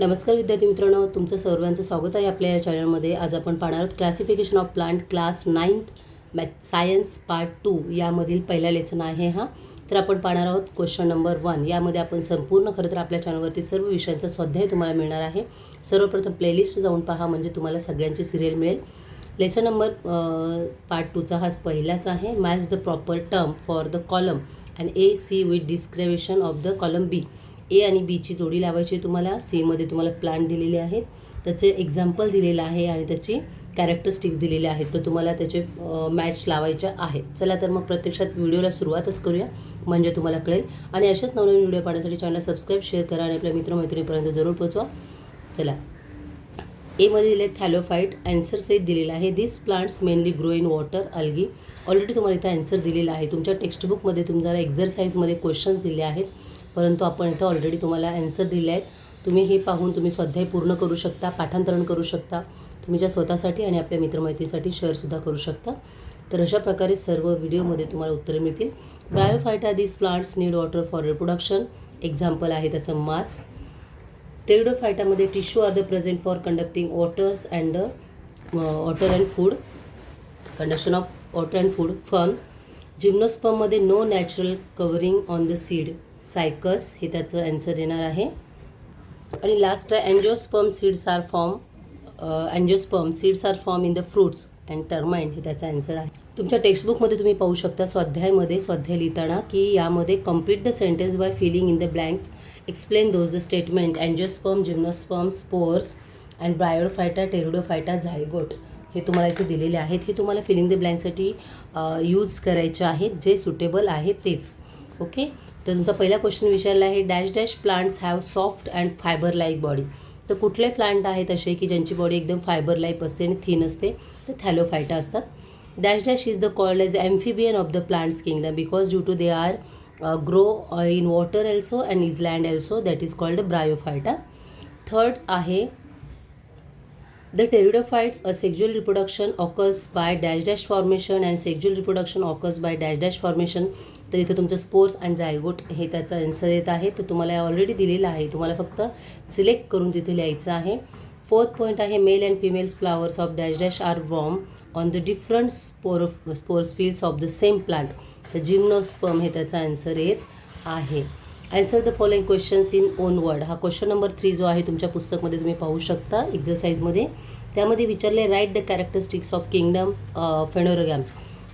नमस्कार विद्यार्थी मित्रांनो तुमचं सर्वांचं स्वागत आहे आपल्या या चॅनलमध्ये. आज आपण पाहणार आहोत classification of plant class ninth math science part two यामधील पहिला लेसन आहे हा. तर आपण पाहणार आहोत क्वेश्चन नंबर वन यामध्ये आपण संपूर्ण खरं तर आपल्या चॅनलवरती सर्व विषयांचा स्वाध्याय तुम्हाला मिळणार आहे. सर्वप्रथम प्लेलिस्ट जाऊन पहा म्हणजे तुम्हाला सगळ्यांची सिरियल मिळेल. लेसन नंबर पार्ट टूचा हा पहिलाच आहे. Match the proper term for the column and A C with description of the column B A आणि बीची जोडी लावायची तुम्हाला. सीमध्ये तुम्हाला प्लांट दिलेले आहेत. त्याचे एक्झाम्पल दिलेलं आहे आणि त्याची कॅरेक्टरिस्टिक्स दिलेले आहेत. तर तुम्हाला त्याचे मॅच लावायच्या आहेत. चला तर मग प्रत्यक्षात व्हिडिओला सुरुवातच करूया. म्हणजे तुम्हाला कळेल. आणि अशाच नवनवीन व्हिडिओ पाहण्यासाठी चॅनल सबस्क्राईब शेअर करा आणि आपल्या मित्रमैत्रिणीपर्यंत जरूर पोचवा चला. एमध्ये दिले थॅलोफाईट अँसर सहित दिलेला आहे. This plants mainly grow in water algae already तुम्हाला इथं ॲन्सर दिलेला आहे. तुमच्या टेक्स्टबुकमध्ये तुम्हाला एक्झरसाईजमध्ये क्वेश्चन्स दिले आहेत. परंतु आपण इथं ऑलरेडी तुम्हाला ॲन्सर दिले आहेत. तुम्ही हे पाहून तुम्ही स्वाध्याय पूर्ण करू शकता पाठांतरण करू शकता. तुम्ही ज्या स्वतःसाठी आणि आपल्या मित्रमैत्रीसाठी शेअरसुद्धा करू शकता. तर अशा प्रकारे सर्व व्हिडिओमध्ये तुम्हाला उत्तरे मिळतील. Bryophyta this plants need water for reproduction example आहे त्याचं moss. टेरिडोफायटामध्ये tissue are the present for conducting waters and the water and food conduction of water and food fern जिम्नोस्पममध्ये no natural covering on the seed cycas हे त्याचं answer येणार आहे. आणि last आहे angiosperm seeds are form angiosperm seeds are form in the fruits and टर्माइन हे त्याचा answer आहे. तुमच्या टेक्स्टबुकमध्ये तुम्ही पाहू शकता स्वाध्यायमध्ये स्वाध्याय लिहिताना की यामध्ये complete the sentence by filling in the blanks explain those the statement angiosperm gymnosperm spores and bryophyta pteridophyta zygote हे तुम्हाला इथे दिलेले आहेत. हे तुम्हाला फिलिंग द ब्लँकसाठी यूज करायचे आहेत. जे सुटेबल आहेत तेच. ओके तर तुमचा पहिला क्वेश्चन विचारला आहे dash dash plants have soft and fiber like body तर कुठले प्लांट आहेत असे की ज्यांची बॉडी एकदम फायबर लाईक असते आणि थिन असते? तर थॅलोफायटा असतात. Dash dash is the called as amphibian of the plants kingdom because due to they are grow in water also and is land also that is called bryophyta third आहे the pteridophytes, asexual reproduction occurs by dash dash formation and sexual reproduction occurs by dash dash formation तर इथं तुमचं sports and zygote हे त्याचा answer येत आहे. तर तुम्हाला ऑलरेडी दिलेलं आहे. तुम्हाला फक्त सिलेक्ट करून तिथे लिहायचं आहे. फोर्थ पॉईंट आहे male and females flowers of dash dash are warm on the different spore spores fields of the same plant तर जिम्नोस्पर्म हे त्याचा आन्सर येत आहे. Answer the following questions in own word हा क्वेश्चन नंबर थ्री जो आहे तुमच्या पुस्तकमध्ये तुम्ही पाहू शकता एक्झरसाईजमध्ये त्यामध्ये विचारले write the characteristics of kingdom phanerogams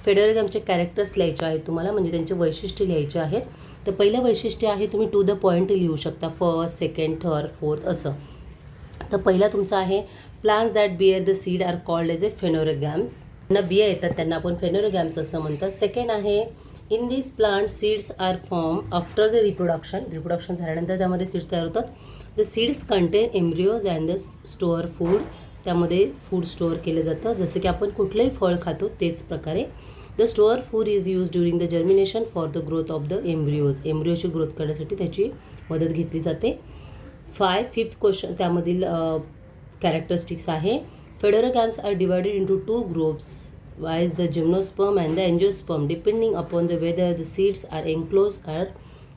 फेडरगमचे characters लिहायचे आहेत तुम्हाला म्हणजे त्यांचे वैशिष्ट्य लिहायचे आहेत. तर पहिलं वैशिष्ट्य आहे तुम्ही टू द पॉईंट लिहू शकता फर्स्ट सेकंड थर्ड फोर्थ असं. तर पहिला तुमचं आहे plants that bear the seed are called as a phanerogams त्यांना बिया येतात त्यांना आपण फेनोरगॅम्स असं म्हणतात. सेकंड आहे in this plant seeds are form after the reproduction reproduction झाल्यानंतर त्यामध्ये सीड्स तयार होतात. The seeds contain embryos and the store food त्यामध्ये फूड स्टोअर केलं जातं. जसं की आपण कुठलंही फळ खातो तेच प्रकारे. The store food is use during the germination for the growth of the embryos एम्ब्रिओची growth करण्यासाठी त्याची मदत घेतली जाते. फाय फिफ्थ क्वेश्चन त्यामधील कॅरेक्टरिस्टिक्स आहे. Phanerogams are divided into two groups viz the gymnosperm and the angiosperm depending upon the whether the seeds are enclose are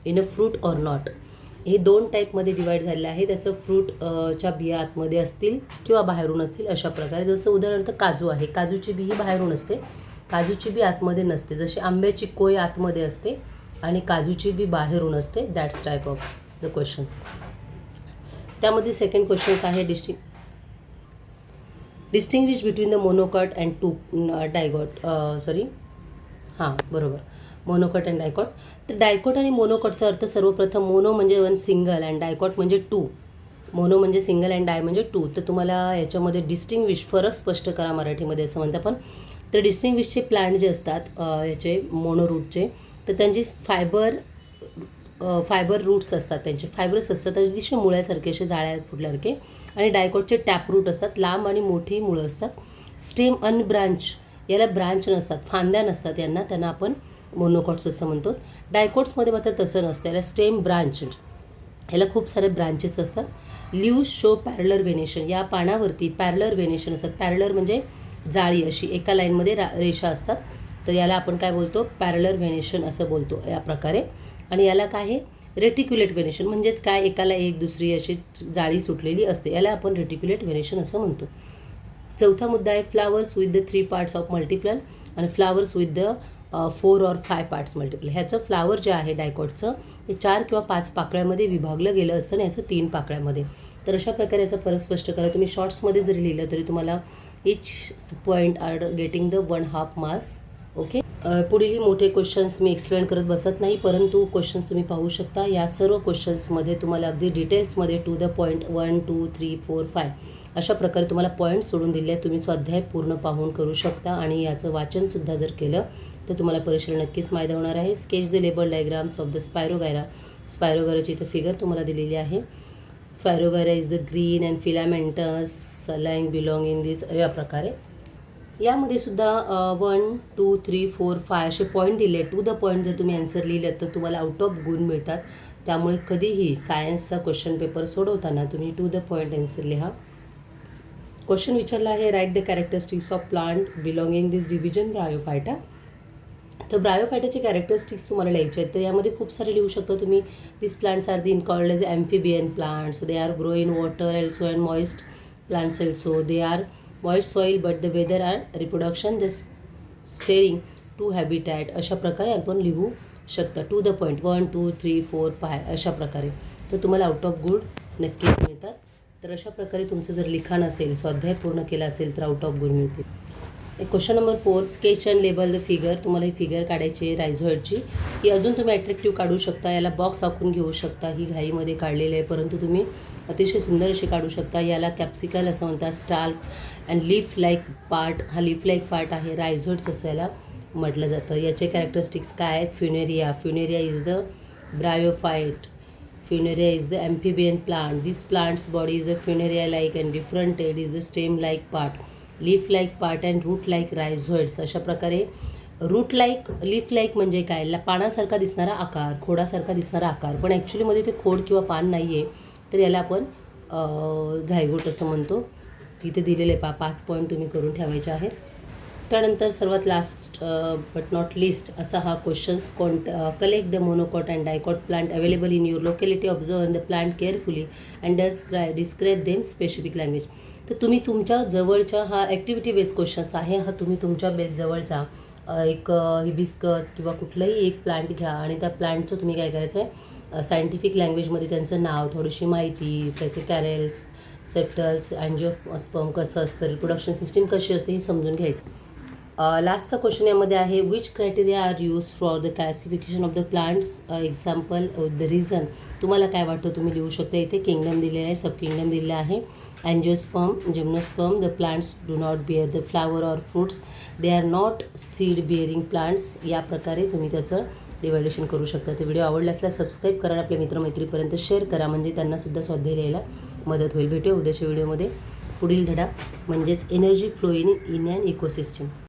in a fruit or not हे दोन टाईपमध्ये डिवाईड झालेलं आहे. त्याचं fruit च्या बिया आतमध्ये असतील किंवा बाहेरून असतील अशा प्रकारे. जसं उदाहरणार्थ काजू आहे. काजूची बी ही बाहेरून असते. काजूची बी आतमध्ये नसते. जशी आंब्याची कोय आतमध्ये असते आणि काजूची बी बाहेरून असते that's type of the questions त्यामध्ये सेकंड क्वेश्चन्स आहे disting distinguish between the monocot and to dicot sorry हां बरोबर. मोनोकट अँड डायकॉट तर डायकॉट आणि मोनोकटचा अर्थ सर्वप्रथम मोनो म्हणजे वन सिंगल अँड डायकॉट म्हणजे टू मोनो म्हणजे सिंगल अँड डाय म्हणजे टू तर तुम्हाला याच्यामध्ये डिस्टिंग्विश फरक स्पष्ट करा मराठीमध्ये असं म्हणतं पण. तर डिस्टिंग्विशचे प्लांट जे असतात याचे मोनो रूटचे तर त्यांची फायबर फायबर रूट्स असतात त्यांचे. फायबर्स असतात अतिशय मुळ्यासारखे असे जाळ्या फुटल्यासारखे. आणि डायकॉटचे टॅप रूट असतात लांब आणि मोठी मुळं असतात. स्टेम अनब्रांच याला ब्रांच नसतात फांद्या नसतात यांना त्यांना आपण मोनोकॉट्स असं म्हणतो. डायकोट्समध्ये मात्र तसं नसतं याला स्टेम ब्रांच याला खूप सारे ब्रांचेस असतात. ल्यूज शो पॅरलर वेनेशन या पानावरती पॅरलर वेनेशन असतात. पॅरलर म्हणजे जाळी अशी एका लाईनमध्ये रा रेषा असतात. तर याला आपण काय बोलतो? पॅरलर व्हेनेशन असं बोलतो या प्रकारे. आणि याला काय आहे? रेटिक्युलेट व्हेनेशन म्हणजेच काय? एकाला एक दुसरी अशी जाळी सुटलेली असते. याला आपण रेटिक्युलेट व्हेनेशन असं म्हणतो. चौथा मुद्दा आहे flowers with the three parts of multiple आणि flowers with the four or five parts multiple ह्याचं फ्लावर जे आहे डायकॉटचं हे चार किंवा पाच पाकळ्यामध्ये विभागलं गेलं असतं आणि याचं तीन पाकळ्यामध्ये. तर अशा प्रकारे याचं परत स्पष्ट करा. तुम्ही शॉर्ट्समध्ये जरी लिहिलं तरी तुम्हाला each point are getting the one half marks okay पुढील मोठे क्वेश्चन्स मी एक्सप्लेन करत बसत नाही परंतु क्वेश्चन्स तुम्ही पाहू शकता. या सर्व क्वेश्चन्समध्ये तुम्हाला अगदी डिटेल्समध्ये to the point one two three four five अशा प्रकारे तुम्हाला पॉईंट सोडून दिले आहेत. तुम्ही स्वाध्याय पूर्ण पाहून करू शकता आणि याचं वाचनसुद्धा जर केलं तर तुम्हाला परीक्षेला नक्कीच फायदा होणार आहे. Sketch the label diagrams of the spirogyra स्पायरोगायराची इथं फिगर तुम्हाला दिलेली आहे. Spirogyra is the green and filamentous saline belong in this या प्रकारे. यामध्ये सुद्धा one two three four five असे पॉईंट दिले टू द पॉईंट जर तुम्ही आन्सर लिहिलेत तर तुम्हाला आउट ऑफ गुण मिळतात. त्यामुळे कधीही सायन्सचा क्वेश्चन पेपर सोडवताना तुम्ही टू द पॉईंट आन्सर लिहा. क्वेश्चन विचारला आहे write the characteristics of plant belonging this division bryophyta तर ब्रायोफायटाचे कॅरेक्टरिस्टिक्स तुम्हाला लिहायचे आहेत. तर यामध्ये खूप सारे लिहू शकता तुम्ही. This plants are the in called as amphibian plants they are grow in water also and moist plants also they are moist soil but the weather are reproduction this sharing to habitat अशा प्रकारे आपण लिहू शकता. To the point one two three four five अशा प्रकारे. तर तुम्हाला out of good नक्कीच मिळतात. तर अशा प्रकारे तुमचं जर लिखाण असेल स्वाध्याय पूर्ण केला असेल तर आउट ऑफ गुड मिळतील. Question number four sketch and label the figure तुम्हाला ही फिगर काढायची आहे रायझॉइडची ही अजून तुम्ही अट्रॅक्टिव्ह काढू शकता याला बॉक्स आखून घेऊ शकता. ही घाईमध्ये काढलेली आहे परंतु तुम्ही अतिशय सुंदर अशी काढू शकता. याला कॅप्सिकल असं म्हणतात stalk and leaf like part हा लीफ लाईक पार्ट आहे रायझॉइड्स असं याला म्हटलं जातं. याचे कॅरेक्टरिस्टिक्स काय आहेत? Funaria funaria is the bryophyte funaria is the amphibian plant this plants body is a funaria like and different add is the stem like part leaf like part and root like rhizoids अशा प्रकारे route like leaf like म्हणजे काय? पानासारखा दिसणारा आकार खोडासारखा दिसणारा आकार. पण ॲक्च्युलीमध्ये ते खोड किंवा पान नाही आहे तर याला आपण झायगोट असं म्हणतो. तिथे दिलेले पा पाच पॉईंट तुम्ही करून ठेवायचे आहेत. त्यानंतर सर्वात लास्ट बट नॉट लिस्ट असा हा क्वेश्चन्स कॉन्ट collect the monocot and dicot plant available in your locality observe the plant carefully and डस्क्राय describe them specific language तर तुम्ही तुमच्या जवळच्या हा ॲक्टिव्हिटी बेस्ड क्वेश्चन्स आहे हा तुम्ही तुमच्या बेस जवळचा एक हिबिस्कस किंवा कुठलाही एक प्लांट घ्या आणि त्या प्लांटचं तुम्ही काय करायचं आहे सायंटिफिक लँग्वेजमध्ये त्यांचं नाव थोडीशी माहिती त्याचे कॅरेल्स सेप्टल्स अँजिओस्पम कसं असतं रिप्रोडक्शन सिस्टीम कशी असते हे समजून घ्यायचं. लास्टचा क्वेश्चन यामध्ये आहे which criteria are use for the classification of the plants example the reason तुम्हाला काय वाटतं तुम्ही लिहू शकता इथे. किंगडम दिलेलं आहे सब किंगडम दिलेलं आहे. Angiosperm gymnosperm the plants do not bear the flower or fruits they are not seed bearing plants या प्रकारे तुम्ही त्याचं डिव्हायडेशन करू शकता. ते व्हिडिओ आवडला असल्यास सबस्क्राईब करा आपल्या मित्रमैत्रीपर्यंत शेअर करा. म्हणजे त्यांनासुद्धा स्वाध्याय लिहायला मदत होईल. भेटूया उद्याच्या व्हिडिओमध्ये पुढील धडा म्हणजेच energy flow in in and ecosystem